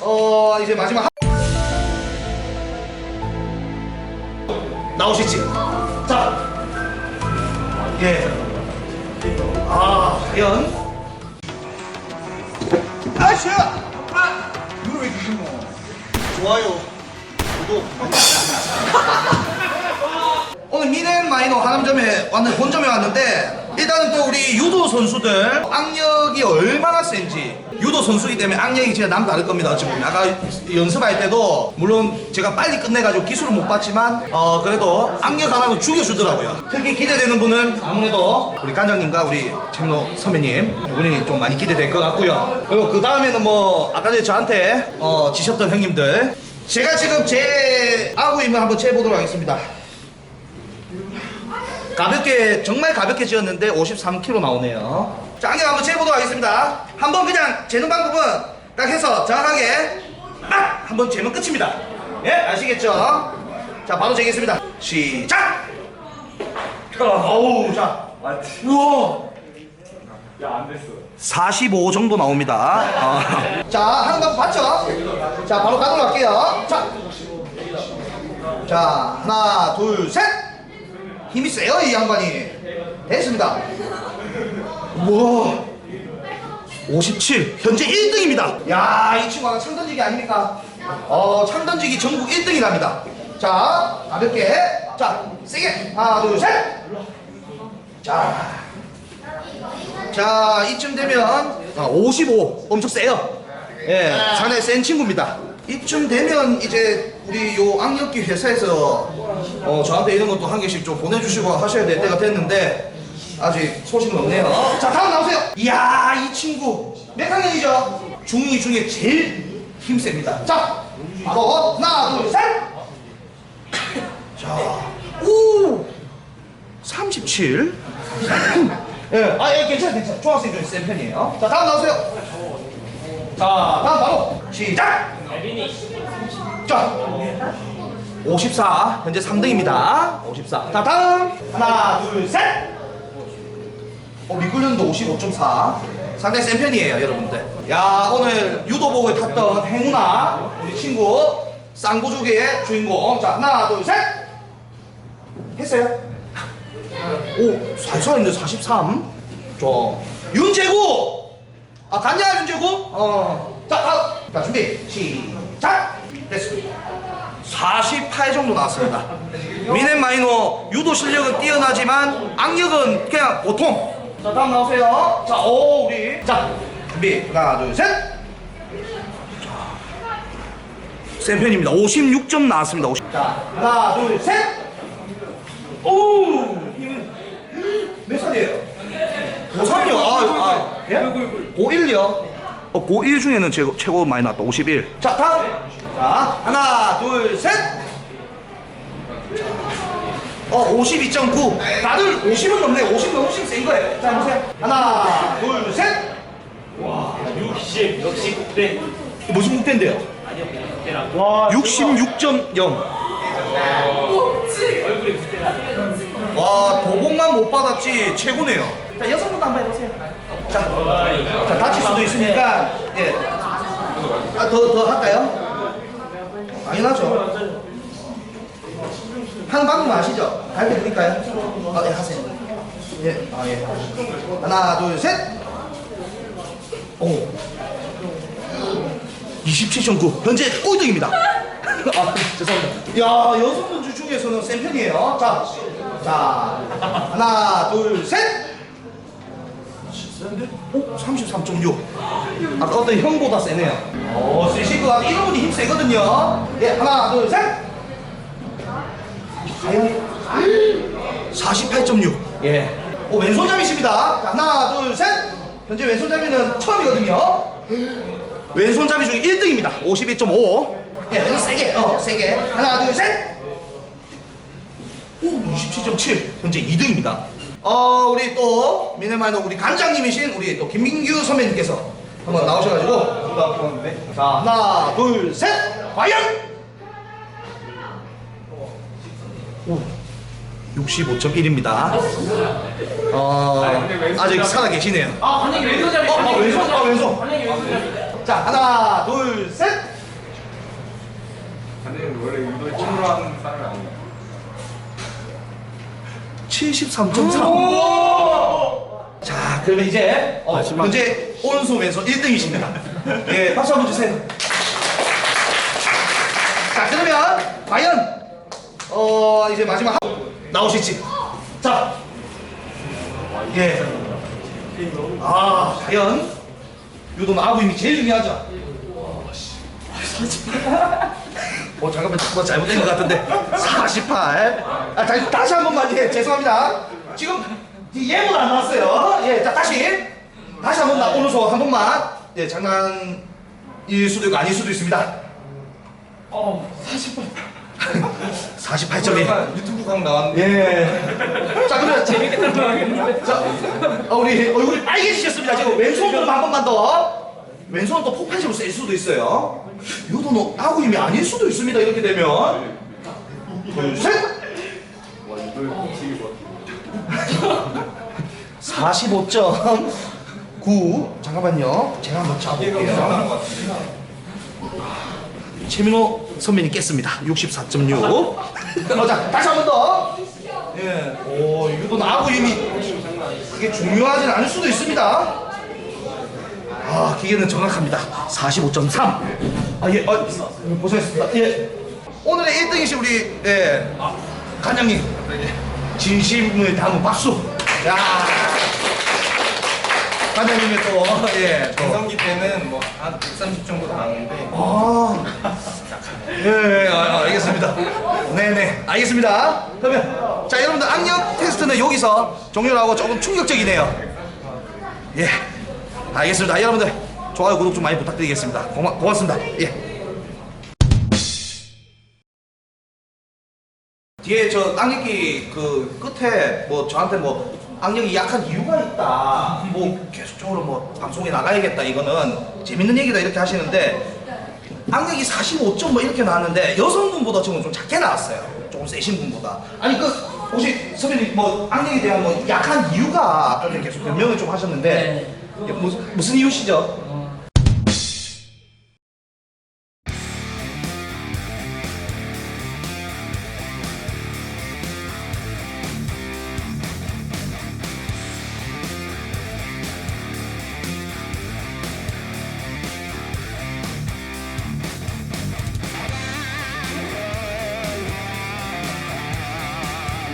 어 이제 마지막 한... 나오시지. 자, 예. 아, 과연. 아쉬! 아, 이거 왜 주신 거? 좋아요. 구독. 오늘 미넨 마이너 하남점에 왔는 본점에 왔는데 일단은 또 우리 유도 선수들 악력이 얼마나 센지 유도 선수이기 때문에 악력이 진짜 남다를 겁니다. 어찌 보면 아까 연습할 때도 물론 제가 빨리 끝내가지고 기술을 못 봤지만 어 그래도 악력 하나로 죽여주더라고요. 특히 기대되는 분은 아무래도 우리 관장님과 우리 채로 선배님 이분이 좀 많이 기대될 것 같고요. 그리고 그 다음에는 뭐 아까 전에 저한테 어 지셨던 형님들. 제가 지금 제 아구 임을 한번 재보도록 하겠습니다. 가볍게 정말 가볍게 지었는데 53kg 나오네요. 자, 안경 한번 재보도록 하겠습니다. 한번 그냥 재는 방법은 딱 해서 정확하게 딱 한번 재면 끝입니다. 예, 아시겠죠? 자, 바로 재겠습니다. 시작. 어우, 자, 우와. 야 안 됐어. 45 정도 나옵니다. 어. 자, 하는 거 봤죠? 자, 바로 가도록 할게요. 자, 자, 하나, 둘, 셋. 힘이 세요, 이 양반이. 됐습니다. 우와. 57. 현재 1등입니다. 야, 이 친구 아까 창 던지기 아닙니까? 어, 창 던지기 전국 1등이 납니다. 자, 가볍게. 자, 세게. 하나, 둘, 셋. 자. 자, 이쯤 되면 아, 55 엄청 세요. 예, 상당히 센 친구입니다. 이쯤 되면 이제 우리 요 악력기 회사에서 어, 저한테 이런 것도 한 개씩 좀 보내주시고 하셔야 될 때가 됐는데 아직 소식은 없네요. 자, 다음 나오세요. 이야, 이 친구 몇 학년이죠? 중2 중에 제일 힘셉니다. 자, 바로 하나, 둘, 셋. 자, 오, 37. 예, 아, 예, 괜찮아, 괜찮아. 중학생 중에 센 편이에요. 자, 다음 나오세요. 자, 다음 바로 시작. 자, 54 현재 3등입니다. 54. 자, 다음 하나, 둘, 셋. 어, 미끌년도 55.4. 상당히 센 편이에요, 여러분들. 야, 오늘 유도복을 탔던 행운아, 우리 친구 쌍구조개의 주인공. 자, 하나, 둘, 셋. 했어요? 오, 살살 했는데 43. 저 윤재구. 아, 갔냐 윤재구? 어. 자, 다음. 자, 준비. 시작. 됐습니다. 48 정도 나왔습니다. 미넨 마이너 유도 실력은 뛰어나지만 악력은 그냥 보통. 자, 다음 나오세요. 자, 오, 우리. 자, 준비. 하나, 둘, 셋. 자, 센 편입니다. 56점 나왔습니다. 50. 자, 하나, 둘, 셋. 오! 힘은 몇 살이에요? 고3이요? 아, 아, 예? 고1이요? 어, 고1 중에는 최고, 최고 많이 나왔다. 51. 자, 다음. 자, 하나, 둘, 셋. 어, 52.9. 다들 50은 넘네. 50 넘으시면 센 거예요. 자, 보세요. 하나, 둘, 셋. 60 역시 국대. 무슨 국대인데요? 와 66.0. 얼굴이 국대다. 와, 도복만 못 받았지 최고네요. 자, 여성분도 한번 해보세요. 자, 자 다칠 수도 있으니까, 예. 아, 더, 더 할까요? 당연하죠. 방법 아시죠? 가르쳐 드릴까요? 아, 예, 하세요. 예, 아, 예. 하나, 둘, 셋. 오. 27.9. 현재 꼴등입니다. 아, 죄송합니다. 야, 여성분 중에서는 센 편이에요. 자, 자, 하나, 둘, 셋. 오, 33.6. 아까 어떤 형보다 세네요. 오, 세실 것. 이런 분이 힘 세거든요. 예, 하나, 둘, 셋. 과연 48.6. 예. 오, 왼손잡이십니다. 자, 하나, 둘, 셋. 현재 왼손잡이는 처음이거든요. 왼손잡이 중에 1등입니다. 52.5. 예, 세게. 어, 세게. 하나, 둘, 셋. 오, 27.7. 현재 2등입니다. 어, 우리 또 미네마이너 우리 관장님이신 우리 또 김민규 선배님께서 한번 나오셔가지고 자, 하나, 둘, 셋. 과연 65.1입니다. 어, 아직 살아 계시네요. 아 관장님 왼손잡이. 어, 어, 왼손, 어, 왼손. 관장님 왼손잡이. 자, 하나, 둘, 셋. 관장님 원래 유도에 찜으로 하는 사람이 아니에요. 73.3. 자, 그러면 이제 어, 현재 오른손 왼손 1등이십니다. 예, 박수 한번 주세요. 자, 그러면 과연 어 이제 마지막 나오실지. 자, 예. 아, 과연 유도는 아부임이 제일 중요하죠. 어 잠깐만 뭐 잘못된 것 같은데 48. 아 다시 다시 한 번만 예 죄송합니다. 지금 이 예문 안 나왔어요. 예자 다시 다시 한 번 나 오른손 한 번만 예 장난일 수도 있고 아닐 수도 있습니다. 어, 48. 48점이. 유튜브 강 나왔는데 예. 자 그러면 재밌겠다는 거 하겠는데. 자 어, 우리 얼굴이 빨개지셨습니다. 지금 왼손으로 한 번만 더. 왼손은 또 폭탄식으로 쓸 수도 있어요. 요도는 아구임이 아닐 수도 있습니다. 이렇게 되면. 둘, 셋. 와 유도에 미치기 뭐45.9 잠깐만요 제가 한번 잡아볼게요 같은데. 최민호 선배님 깼습니다. 64.6 어, 자 다시 한 번 더. 예. 오 이거 나하고 이미 그게 중요하진 않을 수도 있습니다. 아 기계는 정확합니다. 45.3 아 예 어, 고생했습니다. 예. 오늘의 1등이신 우리 예. 간장님. 진심을 담은 박수. 야. 간장님의 또 예 또. 정성기 때는 뭐 한 130 정도 나왔는데. 아, 예, 예, 아, 알겠습니다. 네네, 알겠습니다. 그러면, 자, 여러분들, 악력 테스트는 여기서 종료를 하고 조금 충격적이네요. 예, 알겠습니다. 여러분들, 좋아요, 구독 좀 많이 부탁드리겠습니다. 고마, 고맙습니다. 예. 뒤에 저 악력기 그 끝에 뭐 저한테 뭐 악력이 약한 이유가 있다. 뭐 계속적으로 뭐 방송에 나가야겠다. 이거는 재밌는 얘기다 이렇게 하시는데 악력이 45점 뭐 이렇게 나왔는데 여성분보다 지금 좀 작게 나왔어요. 조금 세신 분보다. 아니 그 혹시 선배님 뭐 악력에 대한 뭐 약한 이유가 아까 계속 변명을 좀 하셨는데 네. 무슨 무슨 이유시죠? 어,